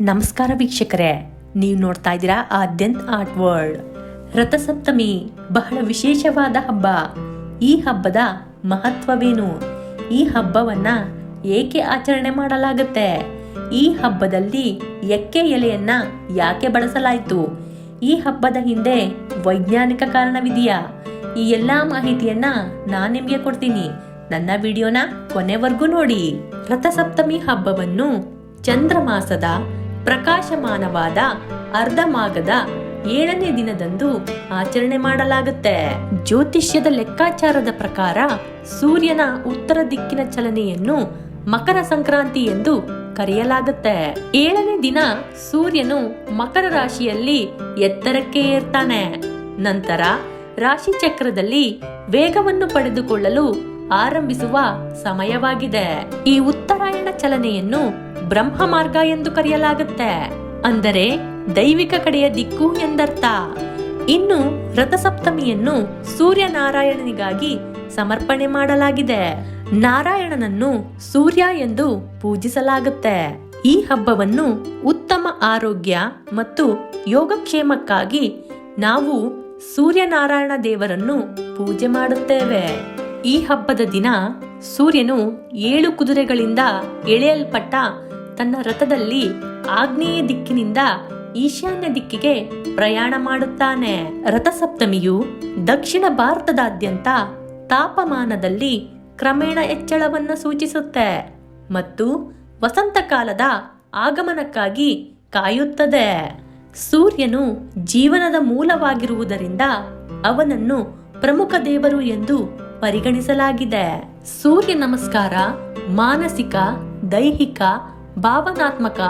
ನಮಸ್ಕಾರ ವೀಕ್ಷಕರೇ, ನೀವು ನೋಡ್ತಾ ಇದ್ದೀರಾ ಆದ್ಯಂತ್ ಆರ್ಟ್ ವರ್ಲ್ಡ್. ರಥಸಪ್ತಮಿ, ಬಹಳ ವಿಶೇಷವಾದ ಹಬ್ಬ. ಈ ಹಬ್ಬದ ಮಹತ್ವವೇನು? ಈ ಹಬ್ಬವನ್ನ ಏಕೆ ಆಚರಣೆ ಮಾಡಲಾಗುತ್ತೆ? ಈ ಹಬ್ಬದಲ್ಲಿ ಎಕ್ಕೆ ಎಲೆಯನ್ನ ಯಾಕೆ ಬಳಸಲಾಯಿತು? ಈ ಹಬ್ಬದ ಹಿಂದೆ ವೈಜ್ಞಾನಿಕ ಕಾರಣವಿದೆಯಾ? ಈ ಎಲ್ಲಾ ಮಾಹಿತಿಯನ್ನ ನಾನು ನಿಮಗೆ ಕೊಡ್ತೀನಿ. ನನ್ನ ವಿಡಿಯೋನ ಕೊನೆವರೆಗೂ ನೋಡಿ. ರಥಸಪ್ತಮಿ ಹಬ್ಬವನ್ನು ಚಂದ್ರಮಾಸದ ಪ್ರಕಾಶಮಾನವಾದ ಅರ್ಧಮಾಗದ ಏಳನೇ ದಿನದಂದು ಆಚರಣೆ ಮಾಡಲಾಗುತ್ತೆ. ಜ್ಯೋತಿಷ್ಯದ ಲೆಕ್ಕಾಚಾರದ ಪ್ರಕಾರ ಸೂರ್ಯನ ಉತ್ತರ ದಿಕ್ಕಿನ ಚಲನೆಯನ್ನು ಮಕರ ಸಂಕ್ರಾಂತಿ ಎಂದು ಕರೆಯಲಾಗುತ್ತೆ. ಏಳನೇ ದಿನ ಸೂರ್ಯನು ಮಕರ ರಾಶಿಯಲ್ಲಿ ಎತ್ತರಕ್ಕೆ ಏರ್ತಾನೆ. ನಂತರ ರಾಶಿ ಚಕ್ರದಲ್ಲಿ ವೇಗವನ್ನು ಪಡೆದುಕೊಳ್ಳಲು ಆರಂಭಿಸುವ ಸಮಯವಾಗಿದೆ. ಈ ಉತ್ತರಾಯಣ ಚಲನೆಯನ್ನು ಬ್ರಹ್ಮ ಮಾರ್ಗ ಎಂದು ಕರೆಯಲಾಗುತ್ತೆ. ಅಂದರೆ ದೈವಿಕ ಕಡೆಯ ದಿಕ್ಕು ಎಂದರ್ಥ. ಇನ್ನು ರಥಸಪ್ತಮಿಯನ್ನು ಸೂರ್ಯನಾರಾಯಣನಿಗಾಗಿ ಸಮರ್ಪಣೆ ಮಾಡಲಾಗಿದೆ. ನಾರಾಯಣನನ್ನು ಸೂರ್ಯ ಎಂದು ಪೂಜಿಸಲಾಗುತ್ತೆ. ಈ ಹಬ್ಬವನ್ನು ಉತ್ತಮ ಆರೋಗ್ಯ ಮತ್ತು ಯೋಗಕ್ಷೇಮಕ್ಕಾಗಿ ನಾವು ಸೂರ್ಯನಾರಾಯಣ ದೇವರನ್ನು ಪೂಜೆ ಮಾಡುತ್ತೇವೆ. ಈ ಹಬ್ಬದ ದಿನ ಸೂರ್ಯನು ಏಳು ಕುದುರೆಗಳಿಂದ ಎಳೆಯಲ್ಪಟ್ಟ ತನ್ನ ರಥದಲ್ಲಿ ಆಗ್ನೇಯ ದಿಕ್ಕಿನಿಂದ ಈಶಾನ್ಯ ದಿಕ್ಕಿಗೆ ಪ್ರಯಾಣ ಮಾಡುತ್ತಾನೆ. ರಥಸಪ್ತಮಿಯು ದಕ್ಷಿಣ ಭಾರತದಾದ್ಯಂತ ತಾಪಮಾನದಲ್ಲಿ ಕ್ರಮೇಣ ಹೆಚ್ಚಳವನ್ನು ಸೂಚಿಸುತ್ತೆ ಮತ್ತು ವಸಂತ ಕಾಲದ ಆಗಮನಕ್ಕಾಗಿ ಕಾಯುತ್ತದೆ. ಸೂರ್ಯನು ಜೀವನದ ಮೂಲವಾಗಿರುವುದರಿಂದ ಅವನನ್ನು ಪ್ರಮುಖ ದೇವರು ಎಂದು ಪರಿಗಣಿಸಲಾಗಿದೆ. ಸೂರ್ಯ ನಮಸ್ಕಾರ ಮಾನಸಿಕ, ದೈಹಿಕ ಭಾವನಾತ್ಮಕ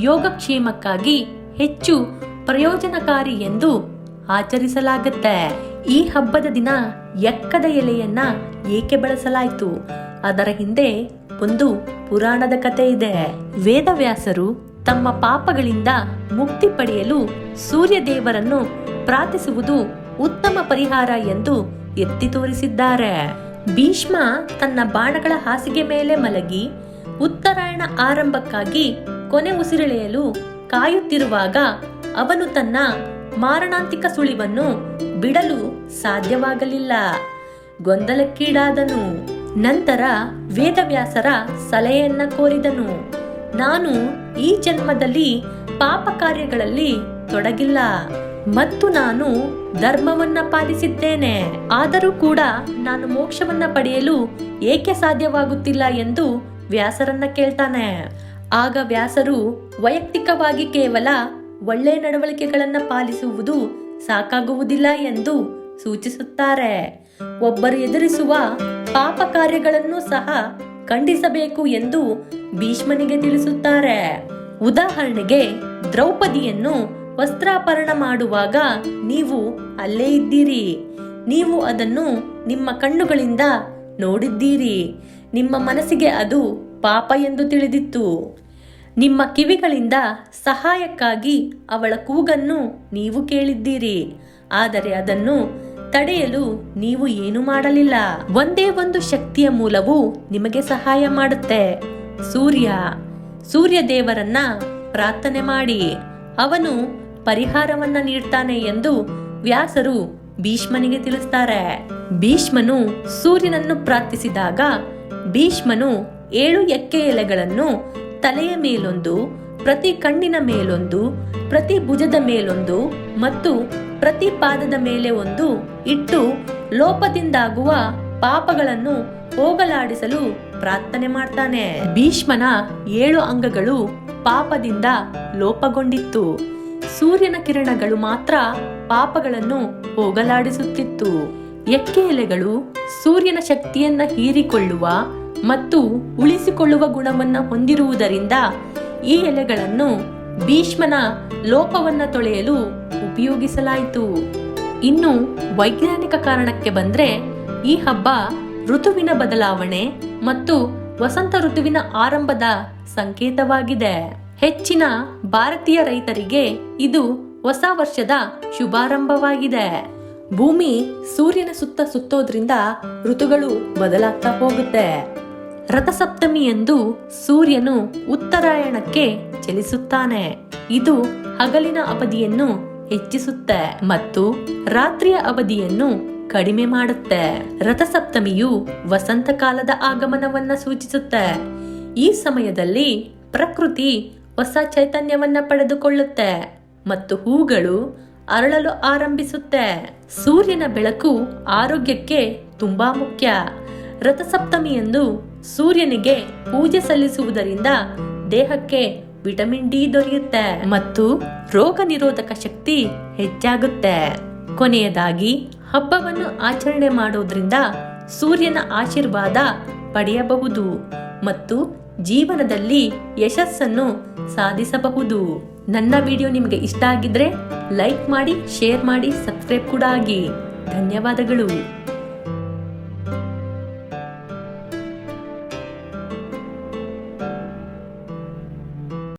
ಯೋಗಕ್ಷೇಮಕ್ಕಾಗಿ ಹೆಚ್ಚು ಪ್ರಯೋಜನಕಾರಿ ಎಂದು ಆಚರಿಸಲಾಗುತ್ತೆ. ಈ ಹಬ್ಬದ ದಿನ ಎಕ್ಕದ ಎಲೆಯನ್ನ ಏಕೆ ಬಳಸಲಾಯಿತು? ಅದರ ಹಿಂದೆ ಒಂದು ಪುರಾಣದ ಕತೆ ಇದೆ. ವೇದವ್ಯಾಸರು ತಮ್ಮ ಪಾಪಗಳಿಂದ ಮುಕ್ತಿ ಪಡೆಯಲು ಸೂರ್ಯ ದೇವರನ್ನು ಪ್ರಾರ್ಥಿಸುವುದು ಉತ್ತಮ ಪರಿಹಾರ ಎಂದು ಎತ್ತಿ ತೋರಿಸಿದ್ದಾರೆ. ಭೀಷ್ಮ ತನ್ನ ಬಾಣಗಳ ಹಾಸಿಗೆ ಮೇಲೆ ಮಲಗಿ ಉತ್ತರಾಯಣ ಆರಂಭಕ್ಕಾಗಿ ಕೊನೆ ಉಸಿರೆಳೆಯಲು ಕಾಯುತ್ತಿರುವಾಗ ಅವನು ತನ್ನ ಮಾರಣಾಂತಿಕ ಸುಳಿವನ್ನು ಬಿಡಲು ಸಾಧ್ಯವಾಗಲಿಲ್ಲ. ಗೊಂದಲಕ್ಕೀಡಾದನು. ನಂತರ ವೇದವ್ಯಾಸರ ಸಲಹೆಯನ್ನ ಕೋರಿದನು. ನಾನು ಈ ಜನ್ಮದಲ್ಲಿ ಪಾಪ ಕಾರ್ಯಗಳಲ್ಲಿ ತೊಡಗಿಲ್ಲ. ಮತ್ತು ನಾನು ಧರ್ಮವನ್ನ ಪಾಲಿಸಿದ್ದೇನೆ. ಆದರೂ ಕೂಡ ನಾನು ಮೋಕ್ಷವನ್ನ ಪಡೆಯಲು ಏಕೆ ಸಾಧ್ಯವಾಗುತ್ತಿಲ್ಲ ಎಂದು ವ್ಯಾಸರನ್ನ ಕೇಳ್ತಾನೆ. ಆಗ ವ್ಯಾಸರು ವೈಯಕ್ತಿಕವಾಗಿ ಕೇವಲ ಒಳ್ಳೆಯ ನಡವಳಿಕೆಗಳನ್ನ ಪಾಲಿಸುವುದು ಸಾಕಾಗುವುದಿಲ್ಲ ಎಂದು ಸೂಚಿಸುತ್ತಾರೆ. ಒಬ್ಬರು ಎದುರಿಸುವ ಪಾಪ ಕಾರ್ಯಗಳನ್ನು ಸಹ ಖಂಡಿಸಬೇಕು ಎಂದು ಭೀಷ್ಮನಿಗೆ ತಿಳಿಸುತ್ತಾರೆ. ಉದಾಹರಣೆಗೆ, ದ್ರೌಪದಿಯನ್ನು ವಸ್ತ್ರಾಪರಣ ಮಾಡುವಾಗ ನೀವು ಅಲ್ಲೇ ಇದ್ದೀರಿ. ನೀವು ಅದನ್ನು ನಿಮ್ಮ ಕಣ್ಣುಗಳಿಂದ ನೋಡಿದ್ದೀರಿ. ನಿಮ್ಮ ಮನಸ್ಸಿಗೆ ಅದು ಪಾಪ ಎಂದು ತಿಳಿದಿತ್ತು. ನಿಮ್ಮ ಕಿವಿಗಳಿಂದ ಸಹಾಯಕ್ಕಾಗಿ ಅವಳ ಕೂಗನ್ನು ನೀವು ಕೇಳಿದ್ದೀರಿ. ಆದರೆ ಅದನ್ನು ತಡೆಯಲು ನೀವು ಏನು ಮಾಡಲಿಲ್ಲ. ಒಂದೇ ಒಂದು ಶಕ್ತಿಯ ಮೂಲವು ನಿಮಗೆ ಸಹಾಯ ಮಾಡುತ್ತೆ. ಸೂರ್ಯ. ಸೂರ್ಯ ದೇವರನ್ನ ಪ್ರಾರ್ಥನೆ ಮಾಡಿ. ಅವನು ಪರಿಹಾರವನ್ನ ನೀಡ್ತಾನೆ ಎಂದು ವ್ಯಾಸರು ಭೀಷ್ಮನಿಗೆ ತಿಳಿಸ್ತಾರೆ. ಭೀಷ್ಮನು ಸೂರ್ಯನನ್ನು ಪ್ರಾರ್ಥಿಸಿದಾಗ ಭೀಷ್ಮನು ಏಳು ಎಕ್ಕೆ ಎಲೆಗಳನ್ನು ತಲೆಯ ಮೇಲೊಂದು, ಪ್ರತಿ ಕಣ್ಣಿನ ಮೇಲೊಂದು, ಪ್ರತಿ ಭುಜದ ಮೇಲೊಂದು ಮತ್ತು ಪ್ರತಿ ಪಾದದ ಮೇಲೆ ಒಂದು ಇಟ್ಟು ಲೋಪದಿಂದಾಗುವ ಪಾಪಗಳನ್ನು ಹೋಗಲಾಡಿಸಲು ಪ್ರಾರ್ಥನೆ ಮಾಡ್ತಾನೆ. ಭೀಷ್ಮನ ಏಳು ಅಂಗಗಳು ಪಾಪದಿಂದ ಲೋಪಗೊಂಡಿತ್ತು. ಸೂರ್ಯನ ಕಿರಣಗಳು ಮಾತ್ರ ಪಾಪಗಳನ್ನು ಹೋಗಲಾಡಿಸುತ್ತಿತ್ತು. ಎಕ್ಕೆ ಎಲೆಗಳು ಸೂರ್ಯನ ಶಕ್ತಿಯನ್ನ ಹೀರಿಕೊಳ್ಳುವ ಮತ್ತು ಉಳಿಸಿಕೊಳ್ಳುವ ಗುಣವನ್ನ ಹೊಂದಿರುವುದರಿಂದ ಈ ಎಲೆಗಳನ್ನು ಭೀಷ್ಮನ ಲೋಪವನ್ನ ತೊಳೆಯಲು ಉಪಯೋಗಿಸಲಾಯಿತು. ಇನ್ನು ವೈಜ್ಞಾನಿಕ ಕಾರಣಕ್ಕೆ ಬಂದ್ರೆ ಈ ಹಬ್ಬ ಋತುವಿನ ಬದಲಾವಣೆ ಮತ್ತು ವಸಂತ ಋತುವಿನ ಆರಂಭದ ಸಂಕೇತವಾಗಿದೆ. ಹೆಚ್ಚಿನ ಭಾರತೀಯ ರೈತರಿಗೆ ಇದು ಹೊಸ ವರ್ಷದ ಶುಭಾರಂಭವಾಗಿದೆ. ಭೂಮಿ ಸೂರ್ಯನ ಸುತ್ತ ಸುತ್ತೋದ್ರಿಂದ ಋತುಗಳು ಬದಲಾಗ್ತಾ ಹೋಗುತ್ತೆ. ರಥಸಪ್ತಮಿಯಂದು ಸೂರ್ಯನು ಉತ್ತರಾಯಣಕ್ಕೆ ಚಲಿಸುತ್ತಾನೆ. ಇದು ಹಗಲಿನ ಅವಧಿಯನ್ನು ಹೆಚ್ಚಿಸುತ್ತೆ ಮತ್ತು ರಾತ್ರಿಯ ಅವಧಿಯನ್ನು ಕಡಿಮೆ ಮಾಡುತ್ತೆ. ರಥಸಪ್ತಮಿಯು ವಸಂತ ಕಾಲದ ಆಗಮನವನ್ನ ಸೂಚಿಸುತ್ತೆ. ಈ ಸಮಯದಲ್ಲಿ ಪ್ರಕೃತಿ ಹೊಸ ಚೈತನ್ಯವನ್ನ ಪಡೆದುಕೊಳ್ಳುತ್ತೆ ಮತ್ತು ಹೂಗಳು ಅರಳಲು ಆರಂಭಿಸುತ್ತೆ. ಸೂರ್ಯನ ಬೆಳಕು ಆರೋಗ್ಯಕ್ಕೆ ತುಂಬಾ ಮುಖ್ಯ. ರಥಸಪ್ತಮಿಯಂದು ಸೂರ್ಯನಿಗೆ ಪೂಜೆ ಸಲ್ಲಿಸುವುದರಿಂದ ದೇಹಕ್ಕೆ ವಿಟಮಿನ್ ಡಿ ದೊರೆಯುತ್ತೆ ಮತ್ತು ರೋಗ ನಿರೋಧಕ ಶಕ್ತಿ ಹೆಚ್ಚಾಗುತ್ತೆ. ಕೊನೆಯದಾಗಿ, ಹಬ್ಬವನ್ನು ಆಚರಣೆ ಮಾಡೋದ್ರಿಂದ ಸೂರ್ಯನ ಆಶೀರ್ವಾದ ಪಡೆಯಬಹುದು ಮತ್ತು ಜೀವನದಲ್ಲಿ ಯಶಸ್ಸನ್ನು ಸಾಧಿಸಬಹುದು. ನನ್ನ ವಿಡಿಯೋ ನಿಮಗೆ ಇಷ್ಟ ಆಗಿದ್ರೆ ಲೈಕ್ ಮಾಡಿ ಶೇರ್ ಮಾಡಿ ಸಬ್ಸ್ಕ್ರೈಬ್ ಕೂಡ ಆಗಿ. ಧನ್ಯವಾದಗಳು.